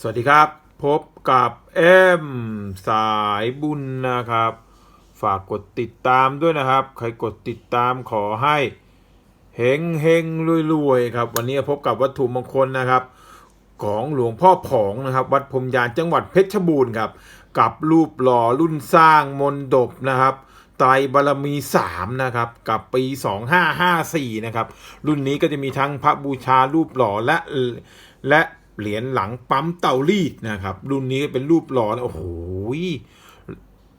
สวัสดีครับ พบกับเอ็มสายบุญนะครับ ฝากกดติดตามด้วยนะครับ ใครกดติดตามขอให้เฮงเฮงรวยรวยครับ วันนี้พบกับวัตถุมงคลนะครับ ของหลวงพ่อผองนะครับ วัดพรมยานจังหวัดเพชรบูรณ์ครับ กับรูปหล่อรุ่นสร้างมนดบนะครับไตรบารมี3นะครับกับปี 2554นะครับรุ่นนี้ก็จะมีทั้งพระบูชารูปหล่อและและ เหรียญหลังปั๊มเตารีดนะครับ รุ่นนี้เป็นรูปหล่อนะโอ้โห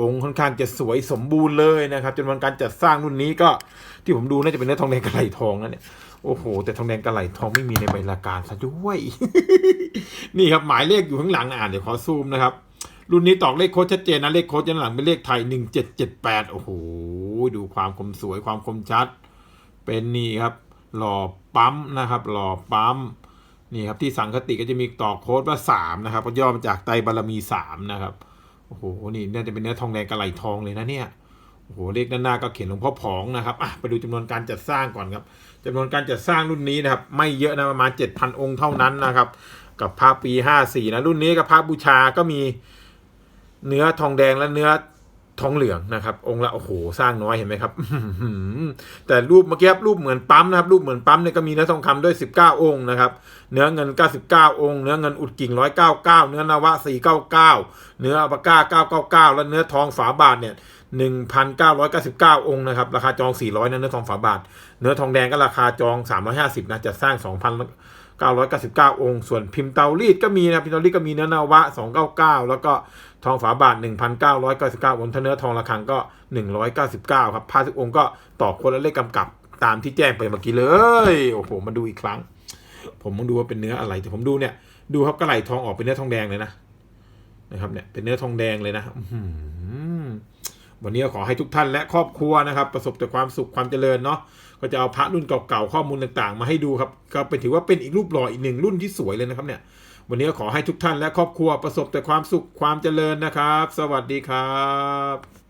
องค์ค่อนข้างจะสวยสมบูรณ์เลยนะครับจนวันการจัดสร้างรุ่นนี้ก็ที่ผมดูน่าจะเป็นเนื้อทองแดงกระไหลทองนะเนี่ยโอ้โห แต่ทองแดงกระไหลทองไม่มีในใบลาการซะด้วย นี่ครับหมายเลขอยู่ข้างหลังอ่านเดี๋ยวขอซูมนะครับ รุ่นนี้ตอกเลขโค้ดชัดเจนนะเลขโค้ดด้านหลังเป็นเลขไทยหนึ่งเจ็ดเจ็ดแปดโอ้โหดูความคมสวยความคมชัด เป็นนี่ครับ หล่อปั๊มนะครับ หล่อปั๊ม นี่ครับที่สังคติก็จะมีต่อโค้ดว่าสามนะครับก็ย่อมาจากไตบารมีสามนะครับโอ้โหนี่น่าจะเป็นเนื้อทองแดงกระไหลทองเลยนะเนี่ยโอ้โหเลขด้านหน้าก็เขียนหลวงพ่อผองนะครับอะไปดูจำนวนการจัดสร้างก่อนครับจำนวนการจัดสร้างรุ่นนี้นะครับ ไม่เยอะนะประมาณ7,000 องค์เท่านั้นนะครับ กับพระปี 54นะรุ่นนี้กับพระบูชาก็มีเนื้อทองแดงและเนื้อ ทองเหลืองนะครับ องค์ละโอ้โหสร้างน้อยเห็นไหมครับแต่รูปเมื่อกี้รูปเหมือนปั๊มนะครับ รูปเหมือนปั๊มเนี่ยก็มีเนื้อทองคำด้วย 19 องค์นะครับเนื้อเงิน 99 องค์ เนื้อเงินอุดกิ่ง 199 เนื้อนาวะ 499 เนื้ออัปก้า 999 และเนื้อทองฝาบาทเนี่ย 1,999 องค์นะครับ ราคาจอง 400นะเนื้อทองฝาบาท เนื้อทองแดงก็ราคาจอง 350นะจะสร้าง 2,999 องค์ ส่วนพิมพ์เตารีดก็มีนะพิมพ์เตารีดก็มีเนื้อนาวะ 299 แล้วก็ทองฝาบาท 1,999 องค์ถ้าเนื้อทองระฆังก็ 199 ครับผ้าทุกองค์ก็ต่อคนละเลขกำกับตามที่แจ้งไปเมื่อกี้เลย โอ้โห มาดูอีกครั้ง ผมมาดูว่าเป็นเนื้ออะไร แต่ผมดูเนี่ย ดูครับกระไหลทองออกเป็นเนื้อทองแดงเลยนะ นะครับเนี่ย เป็นเนื้อทองแดงเลยนะอื วันนี้ขอให้ทุกท่านและครอบครัวนะครับ ประสบแต่ความสุขความเจริญเนาะก็จะเอาพระรุ่นเก่าๆข้อมูลต่างๆ มาให้ดูครับก็เป็นถือว่าเป็นอีกรูปหล่ออีกหนึ่งรุ่นที่สวยเลยนะครับเนี่ยวันนี้ขอให้ทุกท่านและครอบครัวประสบแต่ความสุขความเจริญนะครับ สวัสดีครับ